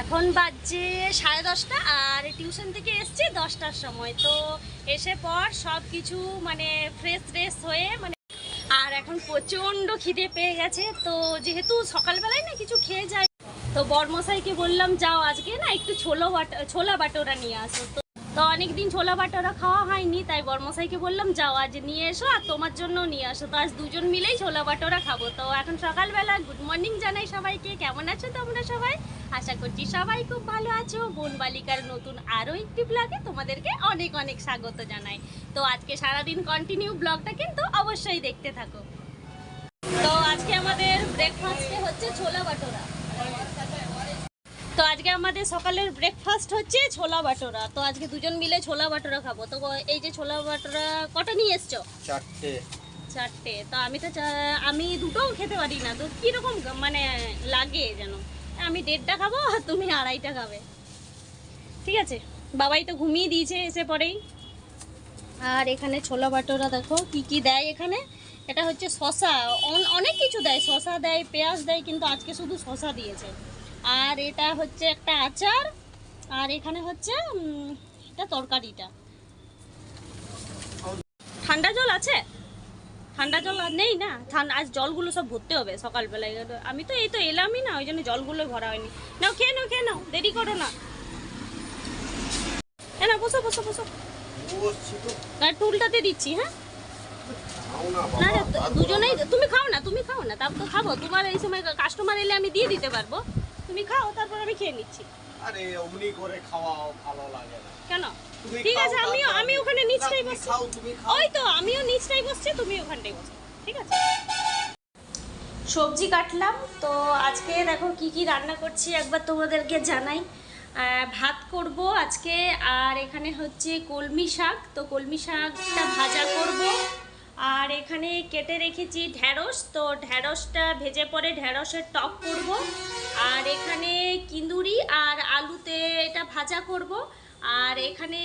এখন বাজছে সাড়ে দশটা আর টিউশন থেকে এসছি দশটার সময়। তো এসে পর সব কিছু মানে ফ্রেশ ফ্রেশ হয়ে মানে আর এখন প্রচণ্ড খিদে পেয়ে গেছে। তো যেহেতু সকালবেলায় না কিছু খেয়ে যায়, তো বর্মশাইকে বললাম, যাও আজকে না একটু ছোলো বাট, ছোলা বাটোরা নিয়ে আসো। তো তো অনেকদিন ছোলা বাটোরা খাওয়া হয়নি, তাই বর্মশাইকে বললাম, যাও, আজ নিয়ে এসো আর তোমার জন্য নিয়ে আসো। তো আজ দুজন মিলেই ছোলা বাটোরা খাব। তো এখন সকালবেলা গুড মর্নিং জানাই সবাইকে। কেমন আছো তোমরা সবাই? আশা করছি সবাই খুব ভালো আছো। বোন বালিকার নতুন আরও একটি ব্লগে তোমাদেরকে অনেক অনেক স্বাগত জানাই। তো আজকে সারাদিন কন্টিনিউ ব্লগটা কিন্তু অবশ্যই দেখতে থাকো। তো আজকে আমাদের ব্রেকফাস্টে হচ্ছে ছোলা বাটোরা। আজকে আমাদের সকালের ব্রেকফাস্ট হচ্ছে ছোলা বাটোরা। তো আজকে দুজন মিলে ছোলা বাটোরা খাব। তো এই যে ছোলা বাটোরা কটা নিয়ে এসছো? চারটে। চারটে। তো আমি তো আমি দুটোও খেতে পারি না। তো কীরকম মানে লাগে যেন? আমি দেড়টা খাব আর তুমি আড়াইটা খাবে। ঠিক আছে? বাবাই তো ঘুমিয়ে দিয়েছে এসে পরেই। আর এখানে ছোলা বাটোরা দেখো কি কি দেয় এখানে। এটা হচ্ছে শশা অন- অনেক কিছু দেয়। শশা দেয় পেঁয়াজ দেয় কিন্তু আজকে শুধু শশা দিয়েছে। আর এটা হচ্ছে একটা আচার, আর এখানে হচ্ছে এটা তরকারিটা। ঠান্ডা জল আছে? ঠান্ডা জল আর নেই না? ঠান্ডা আজ জলগুলো সব ভরতে হবে সকালবেলায় আমি তো এই তো এলামই না, ওই জন্য জলগুলো ভরা হয়নি। নাও, খেয়ে নাও খেয়ে নাও, দেরি করো না। না বসো বসো বসো। আর টুলটাতে দিচ্ছি হ্যাঁ? না দুজনেই। তুমি খাও না, তুমি খাও না তারপর খাব। তোমার এই সময় কাস্টমার এলে আমি দিয়ে দিতে পারব। তুমি খাও তারপর আমি খেয়ে নিচ্ছি। আরে অমনি করে খাওয়াও ভালো লাগে না। কেন? ঠিক আছে আমিও আমি ওখানে নিচটাই বসছি। খাও তুমি খাও। ওই তো আমিও নিচটাই বসছি তুমি ওখানটাই বসো। ঠিক আছে? সবজি কাটলাম তো আজকে দেখো কি কি রান্না করছি একবার তোমাদেরকে জানাই। ভাত করব আজকে আর এখানে হচ্ছে কলমি শাক। তো কলমি শাকটা ভাজা করব। আর এখানে কেটে রেখেছি ঢ্যাঁড়স তো ঢ্যাঁড়সটা ভেজে পরে ঢ্যাঁড়সের টক করব। আর এখানে কিন্দুরি আর আলুতে এটা ভাজা করব। আর এখানে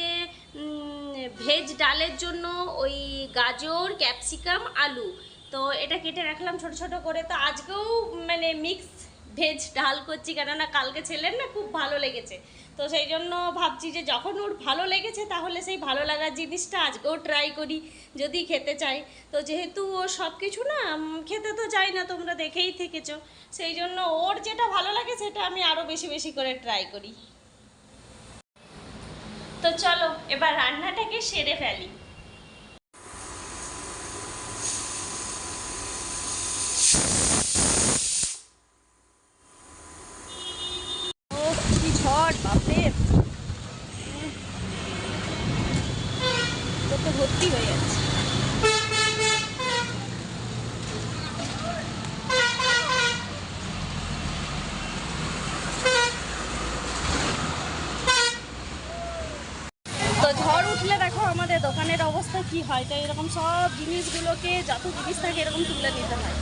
ভেজ ডালের জন্য ওই গাজর, ক্যাপসিকাম, আলু। তো এটা কেটে রাখলাম ছোট ছোট করে। তো আজকেও মানে মিক্স ভেজ ডাল করছি। কেননা কালকে ছেলের না খুব ভালো লেগেছে। তো সেই জন্য ভাবছি যে যখন ওর ভালো লেগেছে তাহলে সেই ভালো লাগার জিনিসটা আজকেও ট্রাই করি, যদি খেতে চাই। তো যেহেতু ও সব কিছু না খেতে তো চাই না, তোমরা দেখেই থেকেছ। সেই জন্য ওর যেটা ভালো লাগে সেটা আমি আরও বেশি বেশি করে ট্রাই করি। তো চলো, এবার রান্নাটাকে সেরে ফেলি ও কি ঝড় বাপরে তো তো ভর্তি হয়ে যাচ্ছে তো ঝড় উঠলে দেখো আমাদের দোকানের অবস্থা কি হয়? তো এরকম সব জিনিসগুলোকে যত জিনিস থাকে এরকম তুলে নিতে হয়।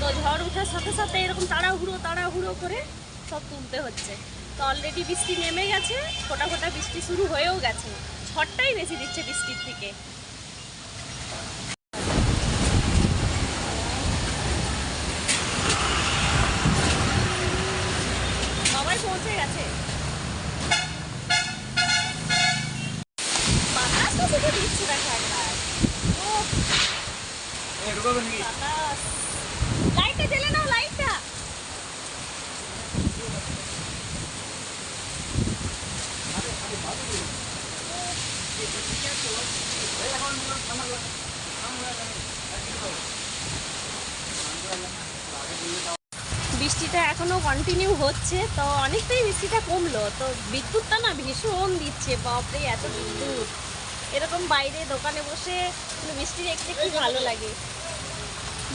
তো ঝড় উঠার সাথে সাথে এরকম তাড়াহুড়ো তাড়াহুড়ো করে সব তুলতে হচ্ছে। তো অলরেডি বৃষ্টি নেমে গেছে, ফোটা ফোটা বৃষ্টি শুরু হয়েও গেছে। ঝড়টাই বেশি দিচ্ছে বৃষ্টির থেকে সবাই পৌঁছে গেছে বাতাস তো শুধু দিচ্ছে দেখো একবার ও ঢুকাবে নাকি? নাও, লাইটটা। বৃষ্টিটা এখনও কন্টিনিউ হচ্ছে, তো অনেকটাই বৃষ্টিটা কমলো। তো বিদ্যুৎটা না ভীষণ দিচ্ছে, বাপরে, এত বিদ্যুৎ। এরকম বাইরে দোকানে বসে বৃষ্টি দেখতে খুব ভালো লাগে।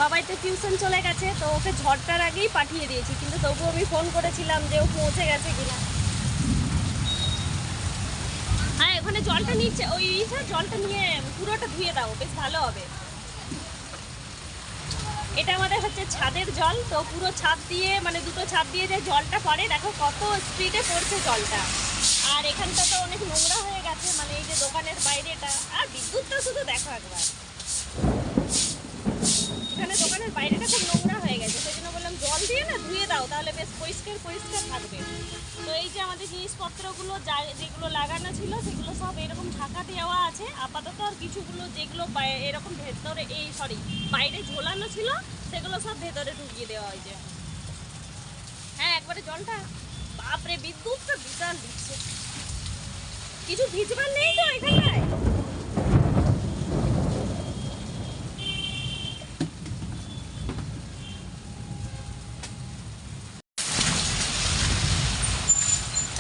বাবাই তো টিউশন চলে গেছে, তো ওকে ঝড়টার আগেই পাঠিয়ে দিয়েছি, কিন্তু তবুও আমি ফোন করেছিলাম যে ও পৌঁছে গেছে কিনা। হ্যাঁ ওখানে জলটা নিচ্ছে ওই জলটা নিয়ে পুরোটা ধুয়ে দাও, বেশ ভালো হবে। এটা আমাদের হচ্ছে ছাদের জল, তো পুরো ছাদ দিয়ে মানে দুটো ছাদ দিয়ে যে জলটা পড়ে, দেখো কত স্পিডে পড়ছে জলটা। আর এখানটা তো অনেক নোংরা হয়ে গেছে মানে এই যে দোকানের বাইরেটা, আর বিদ্যুৎটা শুধু দেখো একবার। এখানে বাইরেটা খুব নোংরা হয়ে গেছে, সেই জন্য বললাম জল দিয়ে না ধুয়ে দাও, তাহলে বেশ পরিষ্কার পরিষ্কার থাকবে। তো এই যে আমাদের জিনিসপত্রগুলো, যা যেগুলো লাগানো ছিল, সেগুলো সব এরকম ঢাকা দেওয়া আছে। আপাতত আর কিছুগুলো যেগুলো এরকম ভেতরে এই সরি বাইরে ঝোলানো ছিল, সেগুলো সব ভেতরে ঢুকিয়ে দেওয়া হয়েছে। হ্যাঁ একবারে জলটা, বাপরে, বিদ্যুৎটা বিশাল দিচ্ছে। কিছু ভিজবার নেই তো এখানটায়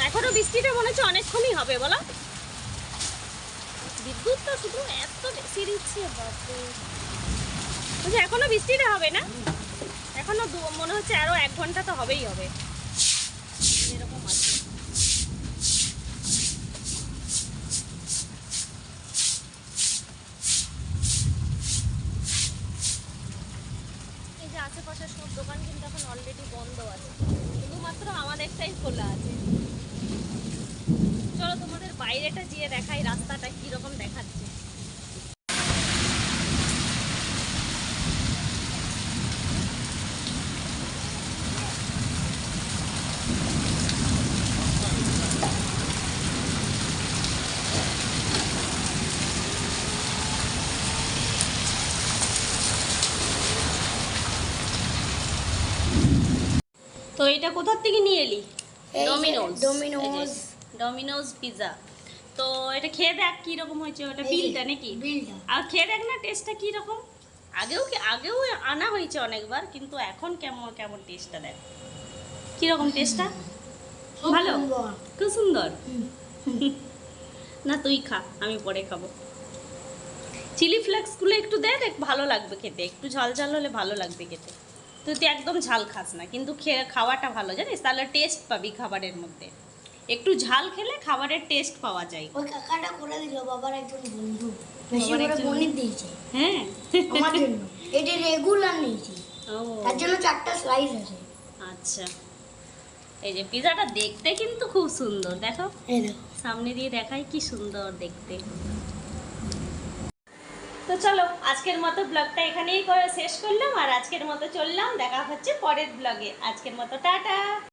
এখনও বৃষ্টিটা মনে হচ্ছে অনেকক্ষণই হবে, বলো। বিদ্যুৎটা শুধু এত বেশি দিচ্ছে, বাপরে। এখনও বৃষ্টিটা হবে না? এখনও মনে হচ্ছে আরও এক ঘণ্টা তো হবেই হবে। এরকম আছে। এই যে আশেপাশের সব দোকান কিন্তু এখন অলরেডি বন্ধ আছে। শুধুমাত্র আমাদেরটাই খোলা আছে। চলো তোমাদের বাইরেটা গিয়ে দেখাই রাস্তাটা কীরকম দেখাচ্ছে। তো এটা কোথার থেকে নিয়ে এলি? Domino's Domino's. ডমিনোজ পিৎজা তো এটা খেয়ে দেখ কি রকম হয়েছে ওটা বিলটা নাকি? আর খেয়ে দেখ না টেস্টটা কি রকম? আগেও আগেও আনা হয়েছে অনেকবার কিন্তু এখন কেমন কেমন টেস্টটা দেখ। কি রকম টেস্টটা ভালো? খুব সুন্দর? না তুই খা আমি পরে খাব। চিলি ফ্লেক্সগুলো একটু দেখ ভালো লাগবে খেতে। একটু ঝাল ঝাল হলে ভালো লাগবে খেতে। তুই তো একদম ঝাল খাস না কিন্তু খেয়ে খাওয়াটা ভালো জানিস? তাহলে টেস্ট পাবি খাবারের মধ্যে। একটু ঝাল খেলে খাবারের টেস্ট পাওয়া যায়। ওই কাকাটা করে দিল বাবার একজন বন্ধু। বেশি করে পনির দিয়েছে। হ্যাঁ। আমার জন্য। এটা রেগুলার নিয়েছি। তার জন্য চারটা স্লাইস আছে। আচ্ছা। এই যে পিজাটা দেখতে কিন্তু খুব সুন্দর দেখো। এই দেখো। সামনে দিয়ে দেখাই কি সুন্দর দেখতে। তো চলো, আজকের মতো ব্লগটা এখানেই করে, শেষ করলাম আর আজকের মতো চললাম। দেখা হচ্ছে পরের ব্লগে। আজকের মতো টাটা।